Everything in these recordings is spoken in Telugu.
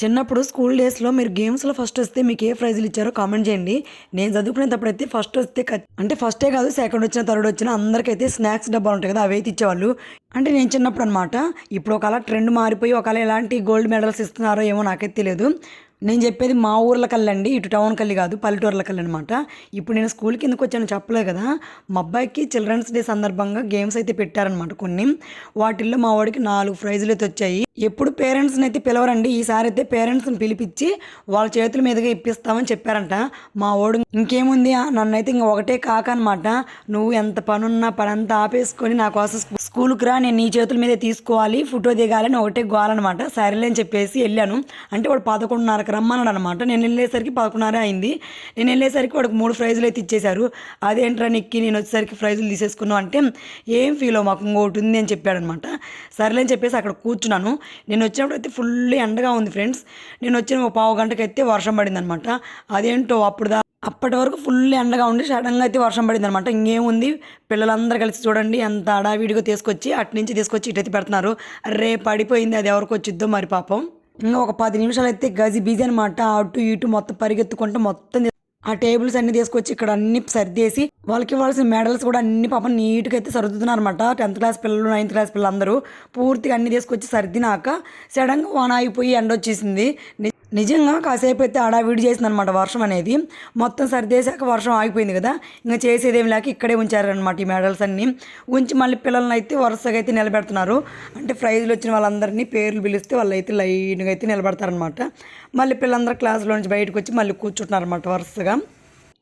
చిన్నప్పుడు స్కూల్ డేస్లో మీరు గేమ్స్లో ఫస్ట్ వస్తే మీకు ఏ ప్రైజులు ఇచ్చారో కామెంట్ చేయండి. నేను చదువుకునేటప్పుడు అయితే ఫస్ట్ వస్తే అంటే ఫస్టే కాదు సెకండ్ వచ్చిన థర్డ్ వచ్చిన అందరికైతే స్నాక్స్ డబ్బాలు ఉంటాయి కదా అవి అయితే ఇచ్చేవాళ్ళు. అంటే నేను చిన్నప్పుడు అనమాట ఇప్పుడు ఒకవేళ ట్రెండ్ మారిపోయి ఒకవేళ ఎలాంటి గోల్డ్ మెడల్స్ ఇస్తున్నారో ఏమో నాకైతే తెలియదు. నేను చెప్పేది మా ఊర్ల కళ్ళండి ఇటు టౌన్ కల్లి కాదు పల్లెటూర్ల కళ్ళు అనమాట ఇప్పుడు నేను స్కూల్ ఎందుకు వచ్చాను చెప్పలేదు కదా మా అబ్బాయికి చిల్డ్రన్స్ డే సందర్భంగా గేమ్స్ అయితే పెట్టారనమాట కొన్ని. వాటిల్లో మా వాడికి నాలుగు ప్రైజులు అయితే వచ్చాయి. ఎప్పుడు పేరెంట్స్ని అయితే పిలవరండి ఈసారి అయితే పేరెంట్స్ని పిలిపించి వాళ్ళ చేతుల మీదుగా ఇప్పిస్తామని చెప్పారంట. మా వాడు ఇంకేముంది నన్నైతే ఇంక ఒకటే కాక అనమాట నువ్వు ఎంత పనున్నా పనంతా ఆపేసుకొని నా కోసం స్కూల్కి రా నేను నీ చేతుల మీదే తీసుకోవాలి ఫోటో దిగాలని ఒకటే గోలనమాట సరేలే అని చెప్పేసి వెళ్ళాను. అంటే వాడు పదకొండున్నర పదకొండున్నరకు రమ్మన్నాడు అనమాట నేను వెళ్ళేసరికి పదకొండున్నర అయింది. నేను వెళ్ళేసరికి వాడికి మూడు ప్రైజులు అయితే ఇచ్చేశారు. అదేంట్రా నిక్కి నేను వచ్చేసరికి ప్రైజులు తీసేసుకున్నావు అంటే ఏం ఫీల్ మాకు ఇంకోటి ఉంది అని చెప్పాడనమాట. సర్లే అని చెప్పేసి అక్కడ కూర్చున్నాను. నేను వచ్చినప్పుడు అయితే ఫుల్ ఎండగా ఉంది ఫ్రెండ్స్ నేను వచ్చిన ఒక పావు గంటకి అయితే వర్షం పడింది అనమాట అదేంటో అప్పుడు అప్పటి వరకు ఫుల్ ఎండగా ఉండి సడన్గా అయితే వర్షం పడింది అనమాట ఇంకేముంది? పిల్లలందరూ కలిసి చూడండి ఎంత అడావిడిగా తీసుకొచ్చి అటు నుంచి తీసుకొచ్చి ఇటైతే పెడుతున్నారు. అరే పడిపోయింది అది ఎవరికి వచ్చిద్దో మరి పాపం. ఒక పది నిమిషాలు అయితే గజి బిజీ అనమాట అటు ఇటు మొత్తం పరిగెత్తుకుంటూ మొత్తం ఆ టేబుల్స్ అన్ని తీసుకొచ్చి ఇక్కడ అన్ని సర్దేసి వాళ్ళకి ఇవ్వాల్సిన మెడల్స్ కూడా అన్ని పాపం నీట్గా అయితే సర్దుతున్నారు అనమాట టెన్త్ క్లాస్ పిల్లలు నైన్త్ క్లాస్ పిల్లలు అందరూ పూర్తిగా అన్ని తీసుకొచ్చి సర్దినాక సడన్గా వాన అయిపోయి ఎండ వచ్చేసింది. నిజంగా కాసేపు అయితే అడావిడి చేసింది అనమాట వర్షం అనేది. మొత్తం సర్దేశాక వర్షం ఆగిపోయింది కదా. ఇంకా చేసేదేం లేక ఇక్కడే ఉంచారనమాట ఈ మెడల్స్ అన్ని. ఉంచి మళ్ళీ పిల్లల్ని అయితే వరుసగా అయితే నిలబెడుతున్నారు. అంటే ప్రైజ్లు వచ్చిన వాళ్ళందరినీ పేర్లు పిలిస్తే వాళ్ళు అయితే లైన్గా అయితే నిలబెడతారనమాట మళ్ళీ పిల్లలందరూ క్లాస్లో నుంచి బయటకు వచ్చి మళ్ళీ కూర్చుంటున్నారనమాట వరుసగా.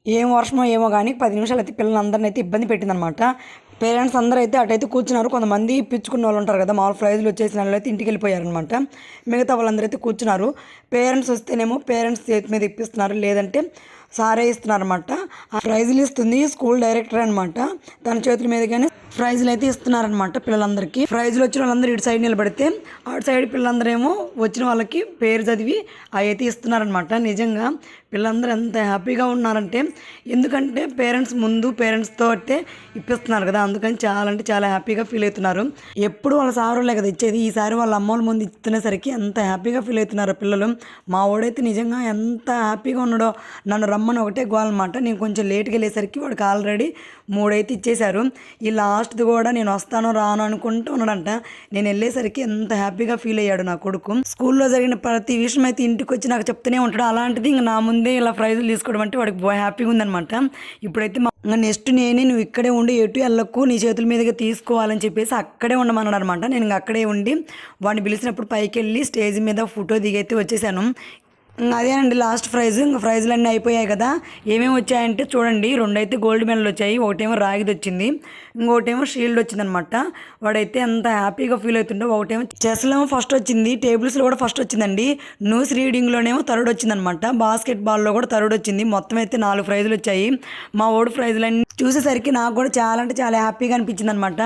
ఏం వర్షమో ఏమో కానీ పది నిమిషాలు అయితే పిల్లలందరినీ అయితే ఇబ్బంది పెట్టిందనమాట పేరెంట్స్ అందరూ అయితే అటైతే కూర్చున్నారు. కొంతమంది పిచ్చుకున్న వాళ్ళు ఉంటారు కదా మామూలు ప్రైజ్లు వచ్చేసిన వాళ్ళు అయితే ఇంటికి వెళ్ళిపోయారనమాట మిగతా వాళ్ళందరూ అయితే కూర్చున్నారు. పేరెంట్స్ వస్తేనేమో పేరెంట్స్ చేతి మీద ఇప్పిస్తున్నారు లేదంటే సారే ఇస్తున్నారనమాట ఆ ప్రైజులు ఇస్తుంది స్కూల్ డైరెక్టర్ అనమాట తన చేతుల మీదగానే ప్రైజులు అయితే ఇస్తున్నారనమాట పిల్లలందరికీ. ప్రైజులు వచ్చిన వాళ్ళందరూ ఇటు సైడ్ నిలబడితే అటు సైడ్ పిల్లలందరేమో వచ్చిన వాళ్ళకి పేరు చదివి అవి అయితే ఇస్తున్నారనమాట నిజంగా పిల్లలందరూ ఎంత హ్యాపీగా ఉన్నారంటే ఎందుకంటే పేరెంట్స్ ముందు పేరెంట్స్తో అంటే ఇప్పిస్తున్నారు కదా అందుకని చాలా అంటే చాలా హ్యాపీగా ఫీల్ అవుతున్నారు. ఎప్పుడు వాళ్ళ సారులే కదా ఇచ్చేది ఈసారి వాళ్ళ అమ్మోళ్ళ ముందు ఇస్తునేసరికి ఎంత హ్యాపీగా ఫీల్ అవుతున్నారు పిల్లలు. మా వాడైతే నిజంగా ఎంత హ్యాపీగా ఉన్నాడో నన్ను రమ్మని ఒకటే గోల్ నేను కొంచెం లేట్గా వెళ్ళేసరికి వాడికి ఆల్రెడీ మూడైతే ఇచ్చేశారు. ఈ లాస్ట్ లాస్ట్ది కూడా నేను వస్తాను రాను అనుకుంటూ ఉన్నాడంట. నేను వెళ్ళేసరికి ఎంత హ్యాపీగా ఫీల్ అయ్యాడు నా కొడుకు. స్కూల్లో జరిగిన ప్రతి విషయం అయితే ఇంటికి వచ్చి నాకు చెప్తూనే ఉంటాడు. అలాంటిది ఇంకా నా ముందే ఇలా ప్రైజులు తీసుకోవడం అంటే వాడికి బాగా హ్యాపీగా ఉందనమాట ఇప్పుడైతే మా ఇంకా నెక్స్ట్ నేనే నువ్వు ఇక్కడే ఉండి ఎటు వెళ్ళకు నీ చేతుల మీదుగా తీసుకోవాలని చెప్పేసి అక్కడే ఉండమన్నాడు అనమాట నేను ఇంకా అక్కడే ఉండి వాడిని పిలిచినప్పుడు పైకి వెళ్ళి స్టేజ్ మీద ఫోటో దిగైతే వచ్చేసాను. అదేనండి లాస్ట్ ప్రైజ్. ఇంకా ప్రైజులన్నీ అన్నీ అయిపోయాయి కదా. ఏమేమి వచ్చాయంటే చూడండి రెండైతే గోల్డ్ మెడల్ వచ్చాయి ఒకటేమో రాగిది వచ్చింది ఇంకోటేమో షీల్డ్ వచ్చిందనమాట. వాడైతే ఎంత హ్యాపీగా ఫీల్ అవుతుండో ఒకటేమో చెస్లో ఏమో ఫస్ట్ వచ్చింది టేబుల్స్లో కూడా ఫస్ట్ వచ్చిందండి. న్యూస్ రీడింగ్లోనేమో థర్డ్ వచ్చిందనమాట. బాస్కెట్ బాల్లో కూడా థర్డ్ వచ్చింది. మొత్తం అయితే నాలుగు ప్రైజులు వచ్చాయి. మా ఓడి ప్రైజులన్నీ చూసేసరికి నాకు కూడా చాలా అంటే చాలా హ్యాపీగా అనిపించింది అనమాట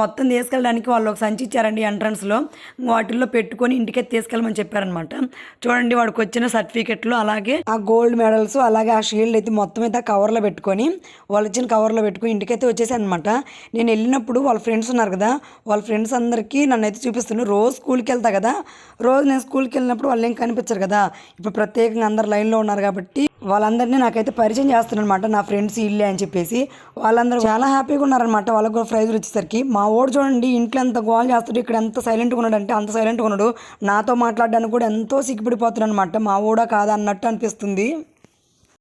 మొత్తం తీసుకెళ్ళడానికి వాళ్ళు ఒక సంచి ఇచ్చారండి ఎంట్రన్స్లో వాటిల్లో పెట్టుకొని ఇంటికే తీసుకెళ్ళమని చెప్పారనమాట. చూడండి వాడికి వచ్చిన సర్టిఫికెట్లు అలాగే ఆ గోల్డ్ మెడల్స్ అలాగే ఆ షీల్డ్ అయితే మొత్తం అయితే ఆ కవర్లో పెట్టుకొని వాళ్ళు ఇచ్చిన కవర్లో పెట్టుకొని ఇంటికైతే వచ్చేసాయి అనమాట నేను వెళ్ళినప్పుడు వాళ్ళ ఫ్రెండ్స్ ఉన్నారు కదా వాళ్ళ ఫ్రెండ్స్ అందరికీ నన్ను అయితే చూపిస్తున్నారు. రోజు స్కూల్కి వెళ్తా కదా రోజు నేను స్కూల్కి వెళ్ళినప్పుడు వాళ్ళు ఏం కనిపించరు కదా. ఇప్పుడు ప్రత్యేకంగా అందరు లైన్లో ఉన్నారు కాబట్టి వాళ్ళందరినీ నాకైతే పరిచయం చేస్తున్నారు అనమాట నా ఫ్రెండ్స్ ఇల్లే అని చెప్పేసి. వాళ్ళందరూ చాలా హ్యాపీగా ఉన్నారనమాట వాళ్ళకు కూడా ప్రైజ్లు వచ్చేసరికి మా ఓడు చూడండి ఇంట్లో ఎంత గోల్ చేస్తాడు ఇక్కడ ఎంత సైలెంట్గా ఉన్నాడు అంటే అంత సైలెంట్గా ఉన్నాడు. నాతో మాట్లాడడానికి కూడా ఎంతో సిగ్గుపడిపోతున్నాడు అనమాట మా ఓడా కాదా అన్నట్టు అనిపిస్తుంది.